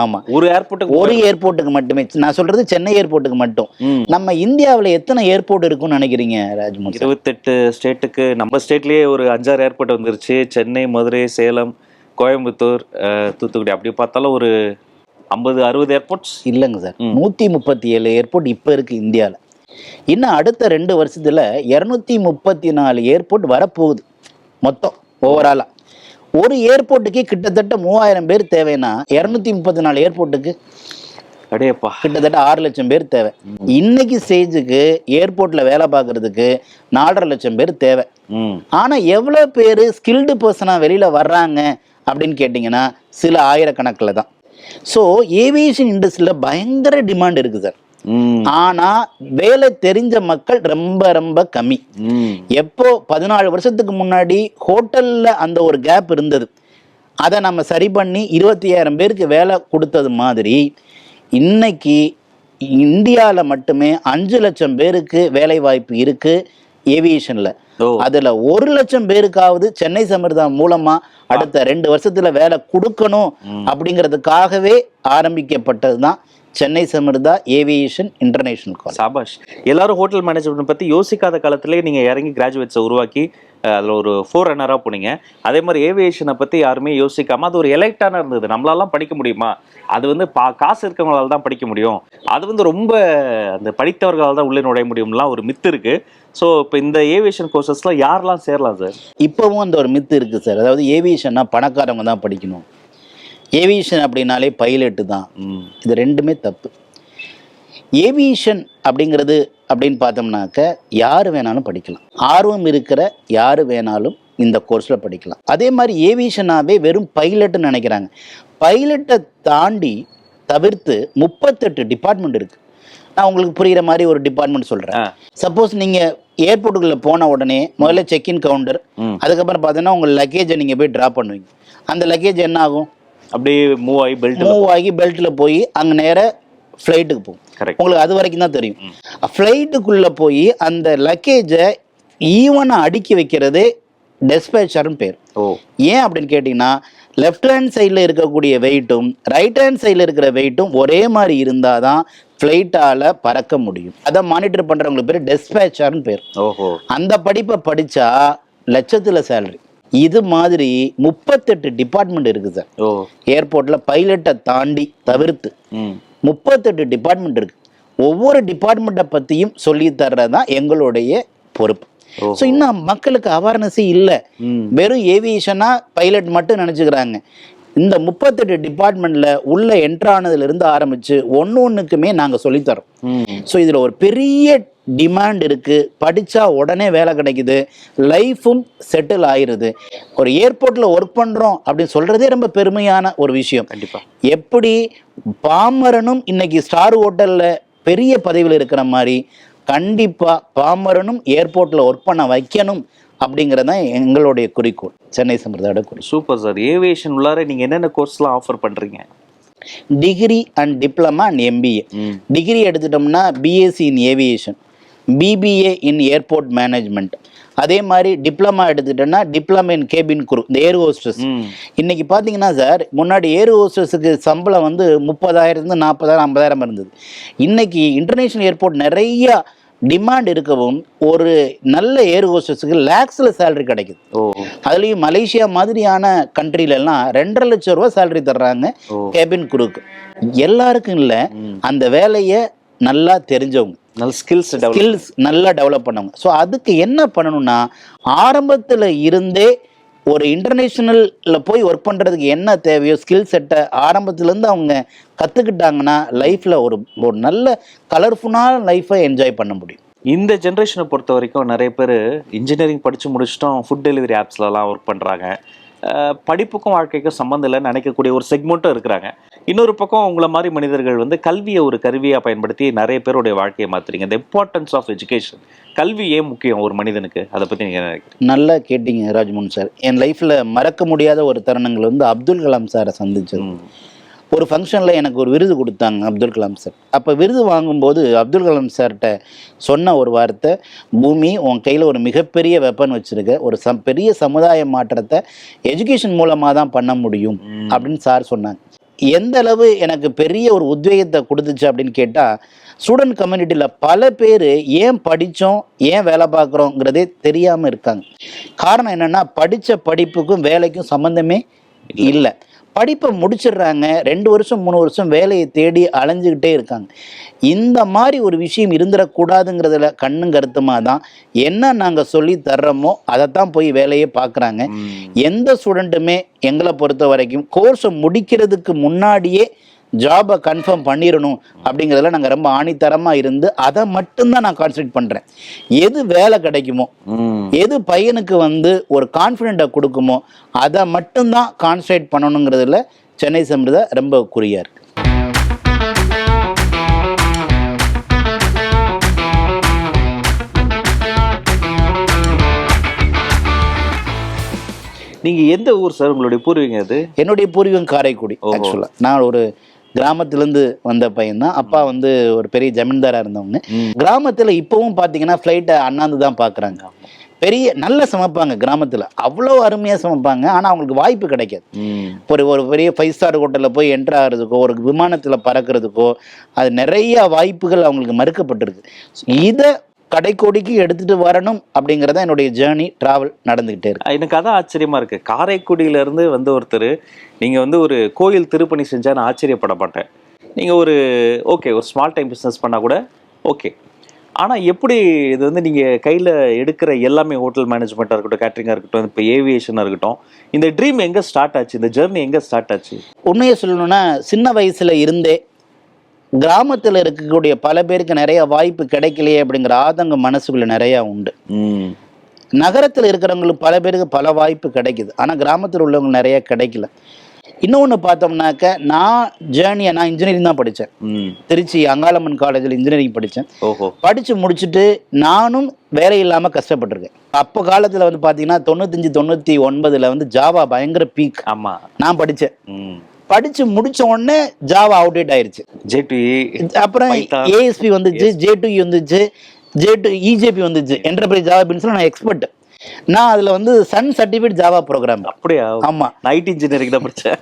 ஆமாம் ஒரு ஏர்போர்ட்டுக்கு ஒரு ஏர்போர்ட்டுக்கு மட்டுமே. நான் சொல்கிறது சென்னை ஏர்போர்ட்டுக்கு மட்டும். நம்ம இந்தியாவில் எத்தனை ஏர்போர்ட் இருக்குன்னு நினைக்கிறீங்க ராஜ்மோகன் இருபத்தெட்டு ஸ்டேட்டுக்கு நம்ம ஸ்டேட்லயே ஒரு அஞ்சாறு ஏர்போர்ட் வந்துருச்சு. சென்னை மதுரை சேலம் கோயம்புத்தூர் தூத்துக்குடி. அப்படி பார்த்தாலும் ஒரு ஐம்பது அறுபது ஏர்போர்ட்ஸ்? இல்லைங்க சார். நூற்றி முப்பத்தி ஏழு ஏர்போர்ட் இப்போ இருக்குது இந்தியாவில் இன்னும் அடுத்த ரெண்டு வருஷத்தில் இரநூத்தி முப்பத்தி நாலு ஏர்போர்ட் வரப்போகுது. மொத்தம் ஓவராலாக ஒரு ஏர்போர்ட்டுக்கு கிட்டத்தட்ட மூவாயிரம் பேர் தேவைன்னா இரநூத்தி முப்பத்தி நாலு ஏர்போர்ட்டுக்கு அடேப்பா. கிட்டத்தட்ட ஆறு லட்சம் பேர் தேவை. இன்னைக்கு ஸ்டேஜுக்கு ஏர்போர்ட்டில் வேலை பார்க்கறதுக்கு நாலரை லட்சம் பேர் தேவை. ம். ஆனால் எவ்வளோ பேர் ஸ்கில்டு பர்சனாக வெளியில் வர்றாங்க அப்படின்னு கேட்டிங்கன்னா சில ஆயிரக்கணக்கில் தான். ஸோ ஏவியேஷன் இண்டஸ்ட்ரியில் பயங்கர டிமாண்ட் இருக்குது சார் ம். ஆனால் வேலை தெரிஞ்ச மக்கள் ரொம்ப ரொம்ப கம்மி. எப்போ பதினாலு வருஷத்துக்கு முன்னாடி ஹோட்டலில் அந்த ஒரு கேப் இருந்தது. அதை நம்ம சரி பண்ணி இருபத்தி ஐயாயிரம் பேருக்கு வேலை கொடுத்தது மாதிரி இன்னைக்கு இந்தியாவில் மட்டுமே அஞ்சு லட்சம் பேருக்கு வேலை வாய்ப்பு இருக்குது ஏவியேஷனில் அதில் ஒரு லட்சம் பேருக்காவது சென்னை சமிர்தம் மூலமாக அடுத்த ரெண்டு வருஷத்தில் வேலை கொடுக்கணும் அப்படிங்கிறதுக்காகவே ஆரம்பிக்கப்பட்டது தான் Chennai Samirtha aviation international college Shahbaz எல்லாரும் ஹோட்டல் மேனேஜ்மெண்ட் பத்தி யோசிக்காத காலத்திலே நீங்க இறங்கி கிராஜுவேட்ஸை உருவாக்கி அதுல ஒரு ஃபோர் ரன்னரா போனீங்க. அதே மாதிரி ஏவியேஷனை பத்தி யாருமே யோசிக்காம அது ஒரு எலைட்டான இருந்தது. நம்மளாலாம் படிக்க முடியுமா? அது வந்து பா காசு இருக்கவங்களால தான் படிக்க முடியும். அது வந்து ரொம்ப அந்த படித்தவர்களால் தான் உள்ளே நுழைய முடியும்லாம் ஒரு மித்து இருக்கு. ஸோ இப்போ இந்த ஏவியேஷன் கோர்சஸ்லாம் யாரெல்லாம் சேரலாம் சார் இப்போவும் அந்த ஒரு மித்து இருக்குது சார் அதாவது ஏவியேஷன்னா பணக்காரவங்க தான் படிக்கணும். ஏவியேஷன் அப்படின்னாலே பைலட்டு தான். இது ரெண்டுமே தப்பு. ஏவியேஷன் அப்படிங்கிறது அப்படின்னு பார்த்தோம்னாக்க யார் வேணாலும் படிக்கலாம். ஆர்வம் இருக்கிற யார் வேணாலும் இந்த கோர்ஸில் படிக்கலாம். அதே மாதிரி ஏவியேஷனாகவே வெறும் பைலட்டுன்னு நினைக்கிறாங்க. பைலட்டை தாண்டி தவிர்த்து முப்பத்தெட்டு டிபார்ட்மெண்ட் இருக்குது நான் உங்களுக்கு புரிகிற மாதிரி ஒரு டிபார்ட்மெண்ட் சொல்கிறேன். சப்போஸ் நீங்கள் ஏர்போர்ட்டுக்குள்ளே போன உடனே முதல்ல செக்இன் கவுண்டர். அதுக்கப்புறம் பார்த்தீங்கன்னா உங்கள் லக்கேஜை நீங்கள் போய் ட்ராப் பண்ணுவீங்க. அந்த லக்கேஜ் என்ன ஆகும்? அப்படியே மூவ் ஆகி பெல்ட் மூவ் ஆகி பெல்ட்டில் போய் அங்கே நேர ஃப்ளைட்டுக்கு போகும். உங்களுக்கு அது வரைக்கும் தான் தெரியும். ஃப்ளைட்டுக்குள்ளே போய் அந்த லக்கேஜை ஈவனாக அடுக்கி வைக்கிறதே டெஸ்பேச்சர்னு பேர். ஓ. ஏன் அப்படின்னு கேட்டிங்கன்னா லெஃப்ட் ஹேண்ட் சைடில் இருக்கக்கூடிய வெயிட்டும் ரைட் ஹேண்ட் சைடில் இருக்கிற வெயிட்டும் ஒரே மாதிரி இருந்தால் தான் ஃப்ளைட்டால் பறக்க முடியும். அதை மானிட்டர் பண்ணுறவங்களுக்கு பேர் டெஸ்பேச்சர்னு பேர். ஓஹோ. அந்த படிப்பை படித்தா லட்சத்தில் சேலரி இது மாதிரி முப்பத்தெட்டு டிபார்ட்மெண்ட் இருக்குது சார். ஓ. ஏர்போர்ட்டில் பைலட்டை தாண்டி தவிர்த்து முப்பத்தெட்டு டிபார்ட்மெண்ட் இருக்கு. ஒவ்வொரு டிபார்ட்மெண்ட்டை பற்றியும் சொல்லி தர்றது தான் எங்களுடைய பொறுப்பு. ஸோ இன்னும் மக்களுக்கு அவேர்னஸே இல்லை. வெறும் ஏவியேஷனாக பைலட் மட்டும் நினச்சிக்கிறாங்க. இந்த முப்பத்தெட்டு டிபார்ட்மெண்ட்டில் உள்ள என்ட்ரானதுலேருந்து ஆரம்பித்து ஒன்று ஒன்றுக்குமே நாங்கள் சொல்லித்தரோம். ஸோ இதில் ஒரு பெரிய டிமாண்ட் இருக்குது படித்தா உடனே வேலை கிடைக்குது லைஃபும் செட்டில் ஆயிருது. ஒரு ஏர்போர்ட்டில் ஒர்க் பண்ணுறோம் அப்படின்னு சொல்கிறதே ரொம்ப பெருமையான ஒரு விஷயம். கண்டிப்பா. எப்படி பாமரனும் இன்னைக்கு ஸ்டார் ஹோட்டலில் பெரிய பதவியில் இருக்கிற மாதிரி கண்டிப்பாக பாமரனும் ஏர்போர்ட்டில் ஒர்க் பண்ண வைக்கணும் அப்படிங்கிறது தான் எங்களுடைய குறிக்கோள். சென்னை சம்பிரதாயோட குறிக்கோள். சூப்பர் சார் ஏவியேஷன் உள்ளார நீங்க என்னென்ன கோர்ஸ்லாம் ஆஃபர் பண்றீங்க? Degree and diploma and MBA degree எடுத்துட்டோம்னா BSc in aviation BBA in airport management அதே மாதிரி டிப்ளமா எடுத்துட்டோம்னா டிப்ளமா இன் கேபின் குரு இந்த ஏர் ஹோஸ்டஸ் இன்னைக்கு பார்த்தீங்கன்னா சார் முன்னாடி ஏர் ஹோஸ்டஸுக்கு சம்பளம் வந்து முப்பதாயிரத்துலேருந்து நாற்பதாயிரம் ஐம்பதாயிரம் இருந்தது. இன்னைக்கு இன்டர்நேஷ்னல் ஏர்போர்ட் நிறைய டிமாண்ட் இருக்கவும் ஒரு நல்ல ஏர் ஹோஸ்டஸுக்கு லேக்ஸில் சேலரி கிடைக்குது. அதுலேயும் மலேசியா மாதிரியான எல்லாம் ரெண்டரை லட்சம் ரூபா சேலரி தர்றாங்க கேபின் குரூக்கு எல்லாருக்கும் இல்லை. அந்த வேலையை நல்லா தெரிஞ்சவங்க. நல்ல ஸ்கில்ஸ் டெவலப் ஸ்கில்ஸ் நல்லா டெவலப் பண்ணவங்க. ஸோ அதுக்கு என்ன பண்ணணும்னா ஆரம்பத்தில் இருந்தே ஒரு இன்டர்நேஷ்னலில் போய் ஒர்க் பண்ணுறதுக்கு என்ன தேவையோ ஸ்கில் செட்டை ஆரம்பத்துலேருந்து அவங்க கற்றுக்கிட்டாங்கன்னா லைஃப்பில் ஒரு ஒரு நல்ல கலர்ஃபுல்லான லைஃப்பை என்ஜாய் பண்ண முடியும். இந்த ஜென்ரேஷனை பொறுத்த வரைக்கும் நிறைய பேர் இன்ஜினியரிங் படித்து முடிச்சிட்டோம் ஃபுட் டெலிவரி ஆப்ஸ்லலாம் ஒர்க் பண்ணுறாங்க படிப்புக்கும் வாழ்க்கைக்கும் சம்மந்தம் இல்லைன்னு நினைக்கக்கூடிய ஒரு செக்மெண்ட்டும் இருக்கிறாங்க. இன்னொரு பக்கம் உங்களை மாதிரி மனிதர்கள் வந்து கல்வியை ஒரு கருவியாக பயன்படுத்தி நிறைய பேருடைய வாழ்க்கையை மாற்றுறீங்க இந்த இம்பார்ட்டன்ஸ் ஆஃப் எஜுகேஷன் கல்வி ஏன் முக்கியம் ஒரு மனிதனுக்கு? அதை பற்றி நீங்கள் நினைக்கிறீங்க? நல்லா கேட்டீங்க ராஜ்மோகன் சார். என் லைஃப்பில் மறக்க முடியாத ஒரு தருணங்கள் வந்து அப்துல் கலாம் சாரை சந்திச்சது. ஒரு ஃபங்க்ஷனில் எனக்கு ஒரு விருது கொடுத்தாங்க அப்துல் கலாம் சார் அப்போ விருது வாங்கும்போது அப்துல் கலாம் சார்கிட்ட சொன்ன ஒரு வார்த்தை பூமி உன் கையில் ஒரு மிகப்பெரிய வெப்பன் வச்சுருக்க ஒரு சம் பெரிய சமுதாய மாற்றத்தை எஜுகேஷன் மூலமாக தான் பண்ண முடியும். அப்படின்னு சார் சொன்னாங்க. எந்த அளவு எனக்கு பெரிய ஒரு உத்வேகத்தை கொடுத்துச்சு அப்படின்னு கேட்டால் ஸ்டூடெண்ட் கம்யூனிட்டியில் பல பேர் ஏன் படித்தோம் ஏன் வேலை பார்க்குறோங்கிறதே தெரியாமல் இருக்காங்க. காரணம் என்னென்னா படித்த படிப்புக்கும் வேலைக்கும் சம்மந்தமே இல்லை. படிப்பை முடிச்சிடுறாங்க. ரெண்டு வருஷம் மூணு வருஷம் வேலையை தேடி அலைஞ்சுக்கிட்டே இருக்காங்க. இந்த மாதிரி ஒரு விஷயம் இருந்துடக்கூடாதுங்கிறதுல கண்ணும் கருத்துமாக தான். என்ன நாங்கள் சொல்லி தர்றோமோ அதைத்தான் போய் வேலையை பார்க்குறாங்க. எந்த ஸ்டூடெண்ட்டுமே எங்களை பொறுத்த வரைக்கும் கோர்ஸை முடிக்கிறதுக்கு முன்னாடியே ஜாபை கன்ஃபார்ம் பண்ணிடணும் அப்படிங்கிறதுல நாங்கள் ரொம்ப ஆணித்தரமாக இருந்து அதை மட்டும்தான் நான் கான்சன்ட்ரேட் பண்ணுறேன் எது வேலை கிடைக்குமோ. எது பையனுக்கு வந்து ஒரு கான்ஃபிடென்ட்டை கொடுக்குமோ அதை மட்டும்தான் கான்சன்ட்ரேட் பண்ணணுங்கிறதுல சென்னை சம்பிரதா ரொம்ப குறியா இருக்கு நீங்க எந்த ஊர் சார் உங்களுடைய பூர்வீகம் அது என்னுடைய பூர்வீகம் காரைக்குடி. ஆக்சுவலாக நான் ஒரு கிராமத்துலேருந்து வந்த பையன் தான் அப்பா வந்து ஒரு பெரிய ஜமீன்தாராக இருந்தவங்க. கிராமத்தில் இப்போவும் பார்த்தீங்கன்னா ஃப்ளைட்டை அண்ணாந்து தான் பார்க்குறாங்க பெரிய நல்ல சமைப்பாங்க கிராமத்தில். அவ்வளோ அருமையாக சமைப்பாங்க. ஆனால் அவங்களுக்கு வாய்ப்பு கிடைக்காது. ஒரு ஒரு பெரிய ஃபைவ் ஸ்டார் ஹோட்டலில் போய் என்ட்ரு ஆகிறதுக்கோ ஒரு விமானத்தில் பறக்கிறதுக்கோ அது நிறைய வாய்ப்புகள் அவங்களுக்கு மறுக்கப்பட்டிருக்கு. இதை கடைக்கோடிக்கு எடுத்துகிட்டு வரணும் அப்படிங்கிறத என்னுடைய ஜேர்னி ட்ராவல் நடந்துக்கிட்டே இருக்கு. எனக்கு அதான் ஆச்சரியமா இருக்கு. காரைக்குடியில இருந்து வந்த ஒருத்தர் நீங்க வந்து ஒரு கோயில் திருப்பணி செஞ்சா நான் ஆச்சரியப்பட மாட்டேன். நீங்க ஒரு ஓகே ஒரு ஸ்மால் டைம் பிஸ்னஸ் பண்ணா கூட ஓகே ஆனா எப்படி இது வந்து நீங்க கையில எடுக்கிற எல்லாமே ஹோட்டல் மேனேஜ்மெண்ட்டாக இருக்கட்டும் கேட்டரிங்காக இருக்கட்டும் இப்போ ஏவியேஷனாக இருக்கட்டும் இந்த ட்ரீம் எங்க ஸ்டார்ட் ஆச்சு? இந்த ஜெர்னி எங்க ஸ்டார்ட் ஆச்சு? உண்மையை சொல்லணும்னா சின்ன வயசுல இருந்தே கிராமத்தில் இருக்கக்கூடிய பல பேருக்கு நிறைய வாய்ப்பு கிடைக்கலையே அப்படிங்கிற ஆதங்கம் மனசுக்குள்ள நிறையா உண்டு. நகரத்தில் இருக்கிறவங்களுக்கு பல பேருக்கு பல வாய்ப்பு கிடைக்குது. ஆனால் கிராமத்தில் உள்ளவங்க நிறைய கிடைக்கல. இன்னொன்று பார்த்தோம்னாக்க நான் ஜேர்னியை நான் இன்ஜினியரிங் தான் படித்தேன் திருச்சி அங்காளம்மன் காலேஜில் இன்ஜினியரிங் படித்தேன் ஓஹோ. படித்து முடிச்சுட்டு நானும் வேலை இல்லாமல் கஷ்டப்பட்டிருக்கேன். அப்போ காலத்தில் வந்து பார்த்தீங்கன்னா தொண்ணூத்தஞ்சு தொண்ணூற்றி ஒன்பதில் வந்து ஜாவா பயங்கர பீக் ஆமா. நான் படித்தேன் படித்து முடிச்ச உடனே ஜாவா அவுடேட் ஆயிருச்சு. ஜேடி அப்புறம் Python. ஏஎஸ்பி வந்துச்சு ஜே டூ வந்துச்சு ஜே டூ இஜேபி வந்துச்சு என்டர்பிரைஸ் ஜாவா பின்ஸ்ல நான் எக்ஸ்பர்ட் நான் அதில் வந்து சன் சர்டிஃபிகேட் ஜாவா ப்ரோக்ராம் அப்படியா? ஆமாம் நைட் இன்ஜினியரிங் தான் படிச்சேன்.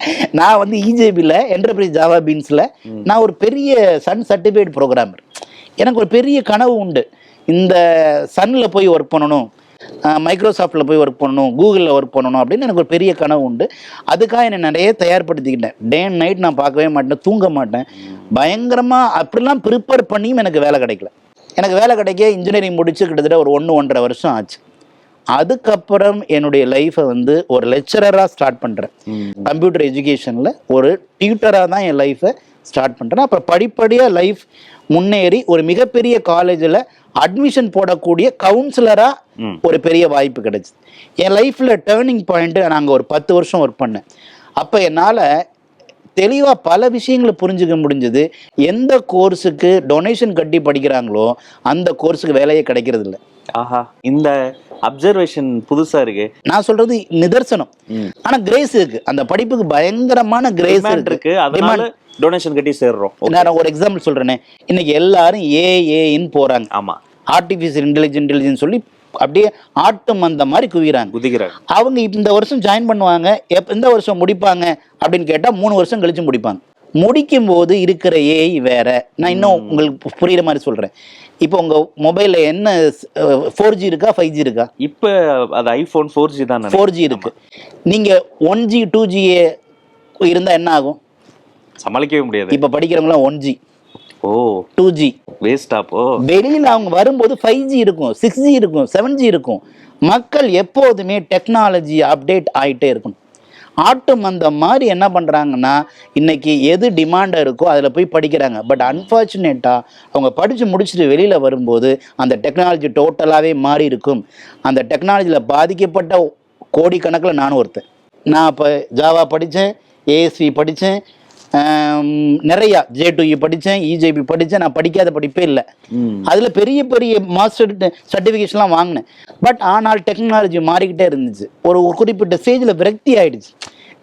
<laughs> நான் வந்து E இஜேபியில் என்டர்பிரைஸ் ஜாவா பீன்ஸில் நான் ஒரு பெரிய சன் சர்டிஃபிகேட் ப்ரோக்ராமர் எனக்கு ஒரு பெரிய கனவு உண்டு. இந்த சன்னில் போய் ஒர்க் பண்ணணும். மைக்ரோசாஃப்டில் போய் ஒர்க் பண்ணணும் கூகுளில் ஒர்க் பண்ணணும் அப்படின்னு எனக்கு ஒரு பெரிய கனவு உண்டு. அதுக்காக என்னை நிறைய தயார்படுத்திக்கிட்டேன். டே அண்ட் நைட் நான் பார்க்கவே மாட்டேன் தூங்க மாட்டேன். பயங்கரமாக அப்படிலாம் ப்ரிப்பேர் பண்ணியும் எனக்கு வேலை கிடைக்கல. எனக்கு வேலை கிடைக்க இன்ஜினியரிங் முடிச்சு கிட்டத்தட்ட ஒரு ஒன்று ஒன்றரை வருஷம் ஆச்சு. அதுக்கப்புறம் என்னுடைய லைஃப்பை வந்து ஒரு லெக்சரராக ஸ்டார்ட் பண்ணுறேன் கம்ப்யூட்டர் எஜுகேஷனில் ஒரு டியூட்டராக தான் என் லைஃப்பை ஸ்டார்ட் பண்ணுறேன் அப்புறம் படிப்படியாக லைஃப் முன்னேறி ஒரு மிகப்பெரிய காலேஜில் அட்மிஷன் போடக்கூடிய கவுன்சிலராக. ஒரு பெரிய வாய்ப்பு கிடைச்சிது என் லைஃப்பில் டேர்னிங் பாயிண்ட்டு நாங்கள் ஒரு பத்து வருஷம் ஒர்க் பண்ணேன். அப்போ என்னால் தெளிவாக பல விஷயங்களை புரிஞ்சுக்க முடிஞ்சது. எந்த கோர்ஸுக்கு டொனேஷன் கட்டி படிக்கிறாங்களோ அந்த கோர்ஸுக்கு வேலையே கிடைக்கிறது இல்ல ஆஹா இந்த அப்சர்வேஷன் புதுசா இருக்கு. நான் சொல்றது நிதர்சனம். ஆனா கிரேஸ் இருக்கு. அந்த படிப்புக்கு பயங்கரமான கிரேஸ் இருக்கு. அதனால டொனேஷன் கட்டி சேர்றோம். நான் ஒரு எக்ஸாம்பிள் சொல்றேனே. இன்னைக்கு எல்லாரும் ஏஏன்னு போறாங்க. ஆமா. ஆர்டிஃபிஷியல் இன்டெலிஜென்ஸ் இன்டெலிஜென்ஸ் சொல்லி அப்படியே ஆட்டம் அந்த மாதிரி குவிறாங்க. குதிக்கிறாங்க. அவங்க இந்த வருஷம் ஜாயின் பண்ணுவாங்க. எந்த வருஷம் முடிப்பாங்க அப்படின்னு கேட்டா மூணு வருஷம் கழிச்சு முடிப்பாங்க. முடிக்கும் போது இருக்கிற ஏஐ வேற. நான் இன்னும் உங்களுக்கு புரியுற மாதிரி சொல்றேன். இப்போ உங்க மொபைல்ல என்ன ஃபோர் ஜி இருக்கா ஃபைவ் ஜி இருக்கா? இப்ப அது ஐபோன் ஃபோர் ஜி தான். ஃபோர் ஜி இருக்கு. நீங்க ஒன் ஜி டூ ஜி இருந்தா என்ன ஆகும்? சமாளிக்கவே முடியாது. இப்போ படிக்கிறவங்களாம் ஒன் ஜி ஓ. டூ ஜி வேஸ்ட் அப்போ வெளியில் அவங்க வரும்போது ஃபைவ் ஜி இருக்கும் சிக்ஸ் ஜி இருக்கும் செவன் ஜி இருக்கும். மக்கள் எப்போதுமே டெக்னாலஜி அப்டேட் ஆகிட்டே இருக்கணும். ஆட்டம் அந்த மாதிரி என்ன பண்ணுறாங்கன்னா இன்னைக்கு எது டிமாண்டாக இருக்கோ அதில் போய் படிக்கிறாங்க. பட் அன்ஃபார்ச்சுனேட்டாக அவங்க படித்து முடிச்சுட்டு வெளியில் வரும்போது அந்த டெக்னாலஜி டோட்டலாகவே மாறி இருக்கும். அந்த டெக்னாலஜியில் பாதிக்கப்பட்ட கோடிக்கணக்கில் நானும் ஒருத்தன். நான் இப்போ ஜாவா படித்தேன் ஏஎஸ்வி படித்தேன் நிறையா ஜே டூ படித்தேன் இஜேபி படித்தேன் நான் படிக்காத படிப்பே இல்லை. அதில் பெரிய பெரிய மாஸ்டர் சர்டிஃபிகேஷன்லாம் வாங்கினேன். பட் ஆனால் டெக்னாலஜி மாறிக்கிட்டே இருந்துச்சு. ஒரு ஒரு குறிப்பிட்ட ஸ்டேஜில் விரக்தி ஆயிடுச்சு.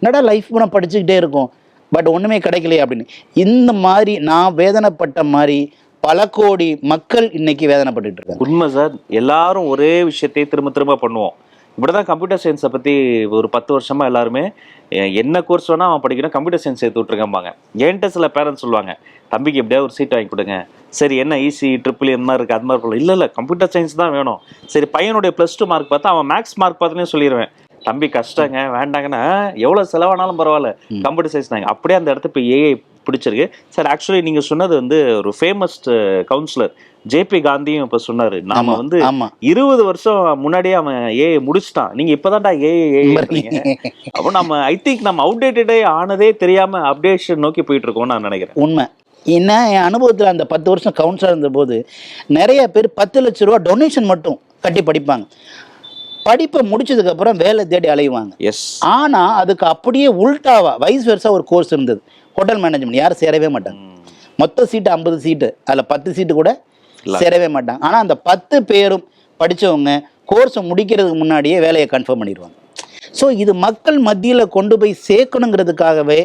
என்னடா லைஃப் பூரா படிச்சுக்கிட்டே இருக்கும். பட் ஒன்றுமே கிடைக்கலையே அப்படின்னு. இந்த மாதிரி நான் வேதனைப்பட்ட மாதிரி பல கோடி மக்கள் இன்னைக்கு வேதனைப்பட்டுட்டு இருக்காங்க. உண்மை சார். எல்லாரும் ஒரே விஷயத்தையே திரும்ப திரும்ப பண்ணுவோம். இப்படிதான் கம்ப்யூட்டர் சயின்ஸை பத்தி ஒரு பத்து வருஷமா எல்லாருமே என்ன கோர்ஸ் வேணா அவன் படிக்கணும் கம்ப்யூட்டர் சயின்ஸ் சேர்த்து விட்டுருக்கம்பாங்க. என்கிட்ட சில பேரண்ட்ஸ் சொல்லுவாங்க தம்பிக்கு எப்படியாவது ஒரு சீட் வாங்கி கொடுங்க. சரி என்ன ஈஸி ட்ரிபிள் என்ன இருக்கு அது மாதிரி போல இல்லை இல்லை கம்ப்யூட்டர் சயின்ஸ் தான் வேணும். சரி பையனுடைய ப்ளஸ் டூ மார்க் பார்த்தா அவன் மேக்ஸ் மார்க் பார்த்துனே சொல்லிடுவேன் தம்பி கஷ்டங்க வேண்டாங்கன்னா எவ்வளவு செலவானாலும் பரவாயில்ல. கம்ப்யூட்டர் சயின்ஸ் தாங்க அப்படியே அந்த இடத்த இப்போ ஏஐ பிடிச்சிருக்கு. சார் ஆக்சுவலி நீங்க சொன்னது வந்து ஒரு ஃபேமஸ் கவுன்சிலர் ஜேபி காந்தியும் இப்ப சொன்னாரு. நாம வந்து இருபது வருஷம் முன்னாடியே அவன் ஏஐ முடிச்சிட்டான். நீங்க இப்பதான்டா ஏஐ ஏஐ அப்போ நம்ம ஐ திங்க் நம்ம அவுடேட்டடே ஆனதே தெரியாம அப்டேஷன் நோக்கி போயிட்டு இருக்கோம்னு நான் நினைக்கிறேன். உண்மை. என்ன என் அனுபவத்தில் அந்த பத்து வருஷம் கவுன்சிலர் இருந்தபோது நிறைய பேர் பத்து லட்ச ரூபா டொனேஷன் மட்டும் கட்டி படிப்பாங்க. படிப்பை முடிச்சதுக்கப்புறம் வேலை தேடி அலைவாங்க. எஸ் ஆனால் அதுக்கு அப்படியே உல்டாவா வயசு வருஷம் ஒரு கோர்ஸ் இருந்தது. ஹோட்டல் மேனேஜ்மெண்ட் யாரும் சேரவே மாட்டாங்க. மொத்த சீட்டு ஐம்பது சீட்டு அதில் பத்து சீட்டு கூட சேரவே மாட்டாங்க. ஆனால் அந்த பத்து பேரும் படித்தவங்க கோர்ஸை முடிக்கிறதுக்கு முன்னாடியே வேலையை கன்ஃபார்ம் பண்ணிடுவாங்க ஸோ இது மக்கள் மத்தியில் கொண்டு போய் சேர்க்கணுங்கிறதுக்காகவே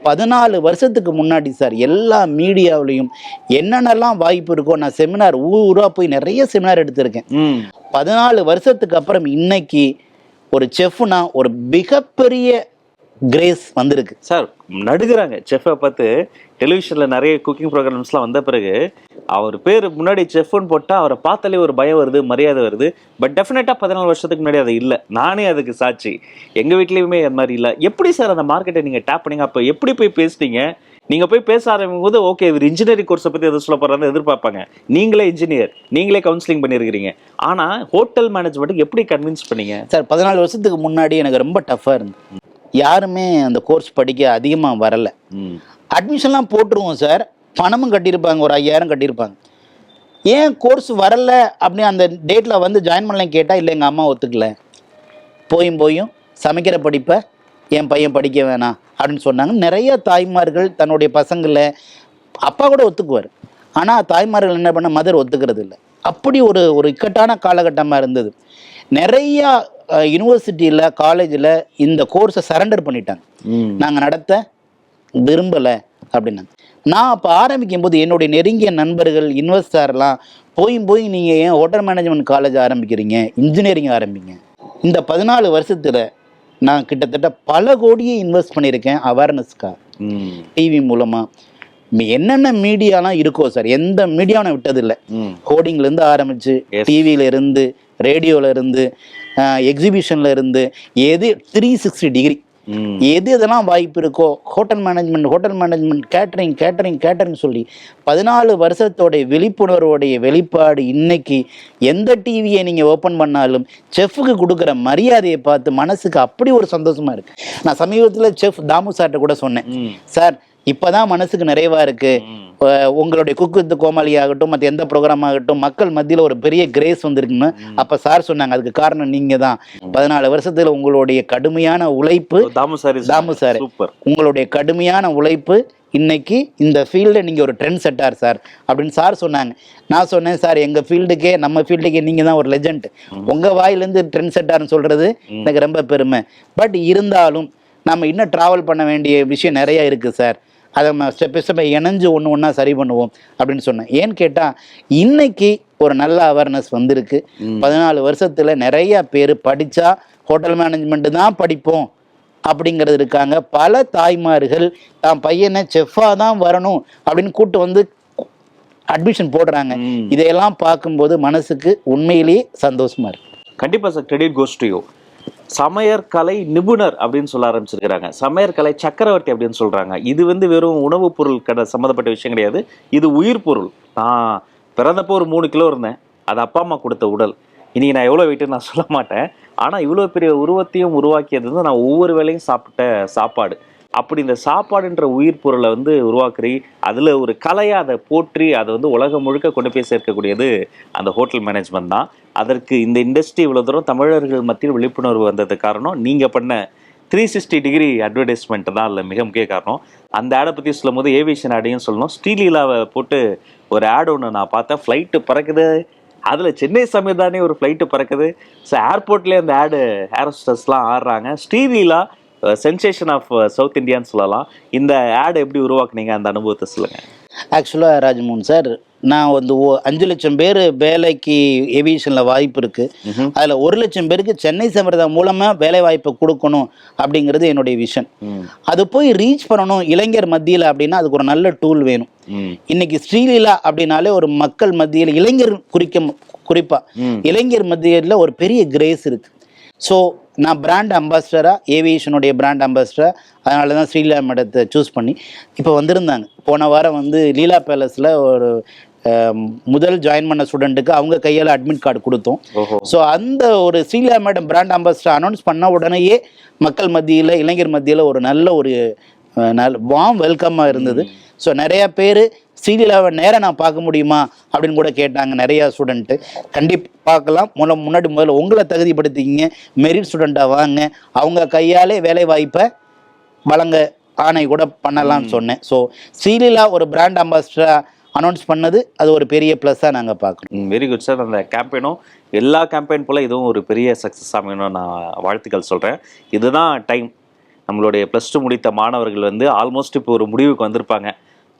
பதினாலு வருஷத்துக்கு முன்னாடி சார் எல்லா மீடியாவிலையும் என்னென்னலாம் வாய்ப்பு இருக்கோ நான் செமினார் ஊர் ஊராக போய் நிறைய செமினார் எடுத்திருக்கேன். பதினாலு வருஷத்துக்கு அப்புறம் இன்னைக்கு ஒரு செஃப்னா ஒரு மிகப்பெரிய கிரேஸ் வந்திருக்கு. சார் நடுகிறாங்க செஃப்பை பார்த்து டெலிவிஷனில் நிறைய குக்கிங் ப்ரோக்ராம்ஸ்லாம் வந்த பிறகு அவர் பேர் முன்னாடி செஃப்னு போட்டால் அவரை பார்த்தாலே ஒரு பயம் வருது மரியாதை வருது. பட் டெஃபினட்டாக பதினாலு வருஷத்துக்கு முன்னாடி அது இல்லை. நானே அதுக்கு சாட்சி. எங்கள் வீட்லேயுமே அது மாதிரி இல்லை. எப்படி சார் அந்த மார்க்கெட்டை நீங்கள் டேப் பண்ணீங்க? அப்போ எப்படி போய் பேசுனீங்க? நீங்கள் போய் பேச ஆரம்பிக்கும் போது ஓகே இவர் இன்ஜினியரிங் கோர்ஸை பற்றி எது சொல்ல போகிறான்னு எதிர்பார்ப்பாங்க. நீங்களே இன்ஜினியர் நீங்களே கவுன்சிலிங் பண்ணியிருக்கிறீங்க. ஆனால் ஹோட்டல் மேனேஜ்மெண்ட்டுக்கு எப்படி கன்வின்ஸ் பண்ணீங்க? சார் பதினாலு வருஷத்துக்கு முன்னாடி எனக்கு ரொம்ப டஃப்பாக இருந்தது. யாருமே அந்த கோர்ஸ் படிக்க அதிகமாக வரல. அட்மிஷன்லாம் போட்டுருவோம் சார் பணமும் கட்டியிருப்பாங்க ஒரு ஐயாயிரம் கட்டியிருப்பாங்க. ஏன் கோர்ஸ் வரல அப்படின்னு அந்த டேட்டில் வந்து ஜாயின் பண்ணலாம் கேட்டால் இல்லை எங்கள் அம்மா ஒத்துக்கல. போயும் போயும். சமைக்கிற படிப்பை என் பையன் படிக்க வேணாம். அப்படின்னு சொன்னாங்க. நிறைய தாய்மார்கள் தன்னுடைய பசங்களை அப்பா கூட ஒத்துக்குவார். ஆனால் தாய்மார்கள் என்ன பண்ண மதர் ஒத்துக்கிறது இல்லை. அப்படி ஒரு ஒரு இக்கட்டான காலகட்டமாக இருந்தது. நிறையா யூனிவர்சிட்டியில் காலேஜில் இந்த கோர்ஸை சரண்டர் பண்ணிட்டாங்க. நாங்கள் நடத்த விரும்பலை அப்படின்னாங்க. நான் அப்போ ஆரம்பிக்கும் போது என்னுடைய நெருங்கிய நண்பர்கள் இன்வெஸ்டர்லாம் போய் போய் நீங்கள் ஏன் ஹோட்டல் மேனேஜ்மெண்ட் காலேஜ் ஆரம்பிக்கிறீங்க? இன்ஜினியரிங் ஆரம்பிங்க. இந்த பதினாலு வருஷத்தில் நான் கிட்டத்தட்ட பல கோடியை இன்வெஸ்ட் பண்ணியிருக்கேன் அவேர்னஸ்க்காக டிவி மூலமாக என்னென்ன மீடியாலாம் இருக்கோ சார் எந்த மீடியாவும் விட்டதில்லை. ஹோர்டிங்லேருந்து ஆரம்பித்து Yes. ரேடியோவில் இருந்து எக்ஸிபிஷனில் இருந்து எது த்ரீ சிக்ஸ்டி டிகிரி எது எதெல்லாம் வாய்ப்பு இருக்கோ hotel management hotel management catering catering catering சொல்லி பதினாலு வருஷத்தோடைய விழிப்புணர்வோடைய வெளிப்பாடு இன்னைக்கு எந்த டிவியை நீங்கள் ஓப்பன் பண்ணாலும் செஃப்புக்கு கொடுக்குற மரியாதையை பார்த்து மனசுக்கு அப்படி ஒரு சந்தோஷமா இருக்கு. நான் சமீபத்தில் செஃப் தாமு சார்கிட்ட கூட சொன்னேன். சார் இப்போதான் மனசுக்கு நிறைவா இருக்கு. ம். அஹ் உங்களுடைய குக்கு வித் கோமாளி ஆகட்டும் மற்ற எந்த ப்ரோக்ராம் ஆகட்டும் மக்கள் மத்தியில் ஒரு பெரிய கிரேஸ் வந்திருக்குன்னு அப்போ சார் சொன்னாங்க. அதுக்கு காரணம் நீங்கள் தான் பதினாலு வருஷத்தில் உங்களுடைய கடுமையான உழைப்பு தாமு சார் தாமு சார் உங்களுடைய கடுமையான உழைப்பு இன்னைக்கு இந்த ஃபீல்டில் நீங்கள் ஒரு ட்ரெண்ட் செட்டார் சார் அப்படின்னு சார் சொன்னாங்க. நான் சொன்னேன் சார் எங்கள் ஃபீல்டுக்கே நம்ம ஃபீல்டுக்கே நீங்கள் தான் ஒரு லெஜண்ட் உங்கள் வாயிலேருந்து ட்ரெண்ட் செட்டார்னு சொல்கிறது எனக்கு ரொம்ப பெருமை. பட் இருந்தாலும் நம்ம இன்னும் ட்ராவல் பண்ண வேண்டிய விஷயம் நிறைய இருக்குது சார் அதை நம்ம ஸ்டெப் ஸ்டெப்பை இணைஞ்சு ஒன்று ஒன்றா சரி பண்ணுவோம் அப்படின்னு சொன்னேன். ஏன்னு கேட்டால் இன்னைக்கு ஒரு நல்ல அவேர்னஸ் வந்திருக்கு. பதினாலு வருஷத்தில் நிறைய பேர் படித்தா ஹோட்டல் மேனேஜ்மெண்ட்டு தான் படிப்போம் அப்படிங்கிறது இருக்காங்க. பல தாய்மார்கள் தான் பையனை செஃப்பாக தான் வரணும் அப்படின்னு கூட்டு வந்து அட்மிஷன் போடுறாங்க. இதையெல்லாம் பார்க்கும்போது மனசுக்கு உண்மையிலேயே சந்தோஷமா இருக்கு. கண்டிப்பா சார் கிரெடிட் கோஸ் டு சமையற்கலை நிபுணர் அப்படின்னு சொல்ல ஆரம்பிச்சிருக்கிறாங்க. சமையற்கலை சக்கரவர்த்தி அப்படின்னு சொல்கிறாங்க இது வந்து வெறும் உணவுப் பொருள் கடை சம்மந்தப்பட்ட விஷயம் கிடையாது. இது உயிர் பொருள். நான் பிறந்தப்போ ஒரு மூணு கிலோ இருந்தேன். அது அப்பா அம்மா கொடுத்த உடல். இன்றைக்கி நான் எவ்வளோ வெயிட்டுன்னு நான் சொல்ல மாட்டேன். ஆனால் இவ்வளோ பெரிய உருவத்தையும் உருவாக்கியது வந்து நான் ஒவ்வொரு வேலையும் சாப்பிட்ட சாப்பாடு. அப்படி இந்த சாப்பாடுன்ற உயிர் பொருளை வந்து உருவாக்குறி அதில் ஒரு கலையை அதை போற்றி அதை வந்து உலகம் முழுக்க கொண்டு போய் சேர்க்கக்கூடியது அந்த ஹோட்டல் மேனேஜ்மெண்ட் தான். அதற்கு இந்த இண்டஸ்ட்ரி இவ்வளோ தூரம் தமிழர்கள் மத்தியில் விழிப்புணர்வு வந்தது காரணம் நீங்கள் பண்ண த்ரீ சிக்ஸ்டி டிகிரி அட்வர்டைஸ்மெண்ட் தான் அதில் மிக முக்கிய காரணம். அந்த ஆடை பற்றி சொல்லும் போது ஏவியேஷன் ஆடையும் சொல்லணும். ஸ்ரீலீலாவை போட்டு ஒரு ஆட் ஒன்று நான் பார்த்தேன். ஃப்ளைட்டு பறக்குது. அதில் சென்னை சமயத்தானே ஒரு ஃப்ளைட்டு பறக்குது. ஸோ ஏர்போர்ட்லேயே அந்த ஆடு ஏரோஸ்டர்ஸ்லாம் ஆடுறாங்க. ஸ்ரீலீலா சென்சேஷன் ஆஃப் சவுத் இந்தியான்னு சொல்லலாம். இந்த ஆட் எப்படி உருவாக்குனீங்க? அந்த அனுபவத்தை சொல்லுங்கள் ஆக்சுவலாக ராஜ்மோகன் சார் நான் வந்து அஞ்சு லட்சம் பேர் வேலைக்கு ஏவியேஷனில் வாய்ப்பு இருக்குது அதில் ஒரு லட்சம் பேருக்கு சென்னை சம்பிரதாயம் மூலமாக வேலை வாய்ப்பை கொடுக்கணும் அப்படிங்கிறது என்னுடைய விஷன் அது போய் ரீச் பண்ணணும் இளைஞர் மத்தியில் அப்படின்னா அதுக்கு ஒரு நல்ல டூல் வேணும். இன்னைக்கு ஸ்ரீலீலா அப்படின்னாலே ஒரு மக்கள் மத்தியில் இளைஞர் குறிக்க குறிப்பா. ம். இளைஞர் மத்தியில் ஒரு பெரிய கிரேஸ் இருக்கு. ஸோ நான் பிராண்ட் அம்பாசிடராக ஏவியேஷனுடைய பிராண்ட் அம்பாசிடராக அதனால தான் ஸ்ரீலா மேடத்தை சூஸ் பண்ணி இப்போ வந்திருந்தாங்க. போன வாரம் வந்து லீலா பேலஸில் ஒரு முதல் ஜாயின் பண்ண ஸ்டூடெண்ட்டுக்கு அவங்க கையால் அட்மிட் கார்டு கொடுத்தோம். ஸோ அந்த ஒரு Sreela madam brand ambassador announce பண்ண உடனேயே மக்கள் மத்தியில் இளைஞர் மத்தியில் ஒரு நல்ல ஒரு நல்ல வாம் வெல்கமாக இருந்தது. ஸோ நிறைய பேர் ஸ்ரீலீலாவை நேராக நான் பார்க்க முடியுமா அப்படின்னு கூட கேட்டாங்க நிறையா ஸ்டூடெண்ட்டு கண்டிப்பாக பார்க்கலாம். முதல்ல முன்னாடி முதல்ல உங்களை தகுதிப்படுத்திக்கிங்க. மெரிட் ஸ்டூடெண்ட்டாக வாங்க. அவங்க கையாலே வேலை வாய்ப்பை வழங்க ஆணை கூட பண்ணலாம்னு சொன்னேன். ஸோ ஸ்ரீலீலா ஒரு பிராண்ட் அம்பாசிடராக அனௌன்ஸ் பண்ணது அது ஒரு பெரிய ப்ளஸ்ஸாக நாங்கள் பார்க்குறோம் வெரி குட் சார் அந்த கேம்பெயினும் எல்லா கேம்பெயின் போல் இதுவும் ஒரு பெரிய சக்ஸஸ் அமையணும் நான் வாழ்த்துக்கள் சொல்கிறேன் இதுதான் டைம் நம்மளுடைய ப்ளஸ் டூ முடித்த மாணவர்கள் வந்து ஆல்மோஸ்ட் இப்போ ஒரு முடிவுக்கு வந்திருப்பாங்க.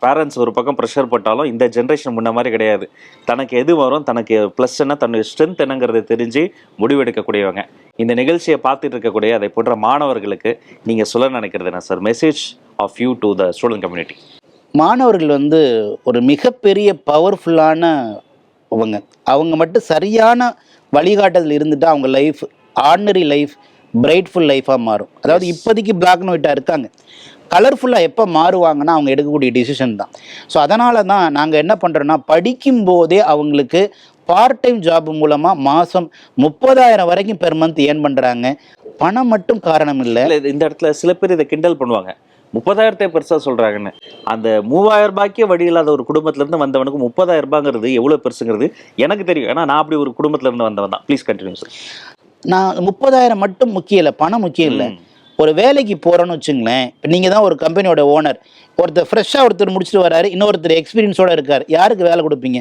பேரண்ட்ஸ் ஒரு பக்கம் ப்ரெஷர் போட்டாலும் இந்த ஜென்ரேஷன் முன்ன மாதிரி கிடையாது. தனக்கு எது வரும் தனக்கு ப்ளஸ் என்ன தன்னுடைய ஸ்ட்ரென்த் என்னங்கிறத தெரிஞ்சு முடிவெடுக்கக்கூடியவங்க. இந்த நிகழ்ச்சியை பார்த்துட்டு இருக்கக்கூடிய அதை போன்ற மாணவர்களுக்கு நீங்கள் சொல்ல நினைக்கிறது என்ன sir message of you to the student community மாணவர்கள் வந்து ஒரு மிகப்பெரிய பவர்ஃபுல்லான அவங்க அவங்க மட்டும் சரியான வழிகாட்டுதல் இருந்துட்டு அவங்க லைஃப் ஆர்டினரி லைஃப் பிரைட்ஃபுல் லைஃபாக மாறும். அதாவது இப்போதைக்கு பிளாக் அண்ட் ஒயிட்டாக இருக்காங்க. கலர்ஃபுல்லாக எப்போ மாறுவாங்கன்னா அவங்க எடுக்கக்கூடிய டிசிஷன் தான். ஸோ அதனால தான் நாங்கள் என்ன பண்ணுறோன்னா படிக்கும்போதே அவங்களுக்கு பார்ட் டைம் ஜாப் மூலமாக மாதம் முப்பதாயிரம் வரைக்கும் பெர் மந்த் ஏர்ன் பண்ணுறாங்க பணம் மட்டும் காரணம் இல்லை. இந்த இடத்துல சில பேர் இதை கிண்டல் பண்ணுவாங்க. முப்பதாயிரத்தை பெருசா சொல்றாங்கன்னு. அந்த மூவாயிரம் ரூபாய்க்கே வழி இல்லாத ஒரு குடும்பத்துல இருந்து வந்தவனுக்கு முப்பதாயிரம் ரூபாங்கிறது எவ்வளவு பெருசுங்கிறது எனக்கு தெரியும். ஏன்னா நான் அப்படி ஒரு குடும்பத்துல இருந்து வந்தவன் தான். ப்ளீஸ் கண்டினியூ நான் முப்பதாயிரம் மட்டும் முக்கியம் இல்லை பணம் முக்கியம் இல்லை. ஒரு வேலைக்கு போகிறோன்னு வச்சுங்களேன் இப்போ நீங்கள் தான் ஒரு கம்பெனியோட ஓனர் ஒருத்தர் ஃப்ரெஷ்ஷாக ஒருத்தர் முடிச்சுட்டு வராரு இன்னொருத்தர் எக்ஸ்பீரியன்ஸோட இருக்கார் யாருக்கு வேலை கொடுப்பீங்க?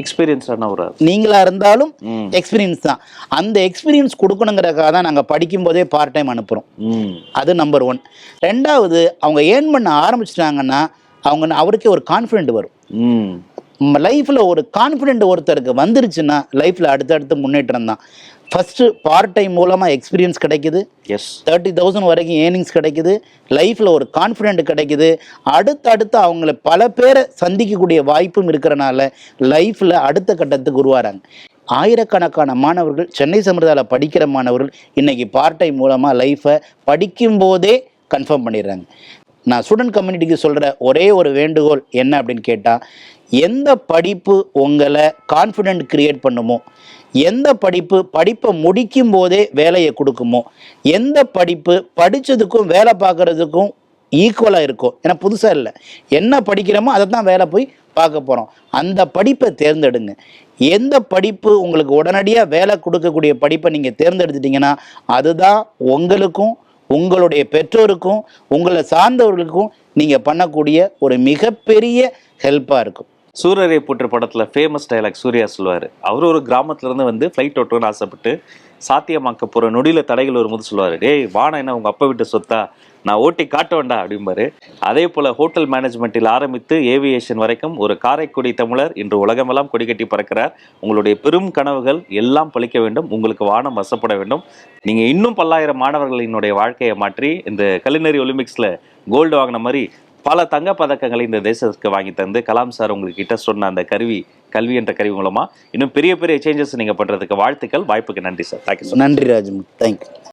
எக்ஸ்பீரியன்ஸ் ஒரு. நீங்களா இருந்தாலும். எக்ஸ்பீரியன்ஸ் தான். அந்த எக்ஸ்பீரியன்ஸ் கொடுக்கணுங்கிறதுக்காக தான் நாங்கள் படிக்கும்போதே பார்ட் டைம் அனுப்புகிறோம் அது நம்பர் ஒன் ரெண்டாவது அவங்க ஏர்ன் பண்ண ஆரம்பிச்சிட்டாங்கன்னா அவங்க அவருக்கே ஒரு கான்ஃபிடென்ட் வரும். லைஃப்பில் ஒரு கான்ஃபிடென்ட் ஒருத்தருக்கு வந்துருச்சுன்னா லைஃப்பில் அடுத்தடுத்து முன்னேற்றம் தான். ஃபஸ்ட்டு பார்ட் டைம் மூலமாக எக்ஸ்பீரியன்ஸ் கிடைக்குது. எஸ் தேர்ட்டி தௌசண்ட் வரைக்கும் ஏர்னிங்ஸ் கிடைக்குது. லைஃப்பில் ஒரு கான்ஃபிடென்ட் கிடைக்குது. அடுத்தடுத்து அவங்கள பல பேரை சந்திக்கக்கூடிய வாய்ப்பும் இருக்கிறனால லைஃப்பில் அடுத்த கட்டத்துக்கு உருவாராங்க ஆயிரக்கணக்கான மாணவர்கள் சென்னை சமுதாயில் படிக்கிற மாணவர்கள் இன்னைக்கு பார்ட் டைம் மூலமாக லைஃப்பை படிக்கும்போதே கன்ஃபார்ம் பண்ணிடுறாங்க. நான் ஸ்டூடெண்ட் கம்யூனிட்டிக்கு சொல்கிற ஒரே ஒரு வேண்டுகோள் என்ன அப்படின்னு கேட்டால் எந்த படிப்பு உங்களை கான்ஃபிடென்ட் கிரியேட் பண்ணுமோ எந்த படிப்பு படிப்பை முடிக்கும் போதே வேலையை கொடுக்குமோ எந்த படிப்பு படித்ததுக்கும் வேலை பார்க்குறதுக்கும் ஈக்குவலாக இருக்கும். ஏன்னா புதுசாக இல்லை. என்ன படிக்கிறோமோ அதை தான் வேலை போய் பார்க்க போகிறோம் அந்த படிப்பை தேர்ந்தெடுங்க. எந்த படிப்பு உங்களுக்கு உடனடியாக வேலை கொடுக்கக்கூடிய படிப்பை நீங்கள் தேர்ந்தெடுத்துட்டீங்கன்னா அதுதான் உங்களுக்கும் உங்களுடைய பெற்றோருக்கும் உங்களை சார்ந்தவர்களுக்கும் நீங்கள் பண்ணக்கூடிய ஒரு மிகப்பெரிய ஹெல்ப்பாக இருக்கும். சூரரை புற்று படத்தில் ஃபேமஸ் டைலாக் சூர்யா சொல்லுவார். அவர் ஒரு கிராமத்துலேருந்து வந்து ஃப்ளைட் ஓட்டணும்னு ஆசைப்பட்டு சாத்தியமாக்க போகிற நொடியில் தடைகள் வரும்போது சொல்லுவார். டேய் வானம் என்ன உங்கள் அப்பா வீட்டு சொத்தா? நான் ஓட்டி காட்டுவேன்டா அப்படிம்பாரு. அதே போல் ஹோட்டல் மேனேஜ்மெண்ட்டில் ஆரம்பித்து ஏவியேஷன் வரைக்கும் ஒரு காரைக்குடி தமிழர் இன்று உலகமெல்லாம் கொடி கட்டி பறக்கிறார். உங்களுடைய பெரும் கனவுகள் எல்லாம் பழிக்க வேண்டும். உங்களுக்கு வானம் வசப்பட வேண்டும். நீங்கள் இன்னும் பல்லாயிரம் மாணவர்களினுடைய வாழ்க்கையை மாற்றி இந்த கலினரி ஒலிம்பிக்ஸில் கோல்டு வாங்கின மாதிரி பல தங்க பதக்கங்களை இந்த தேசத்துக்கு வாங்கி தந்து கலாம் சார் உங்களுக்கு கிட்ட சொன்ன அந்த கருவி கல்வி என்ற கருவி மூலமா இன்னும் பெரிய பெரிய சேஞ்சஸ் நீங்க பண்றதுக்கு வாழ்த்துக்கள். வாய்ப்புக்கு நன்றி சார் தேங்க்யூ நன்றி ராஜமுத்து தேங்க்யூ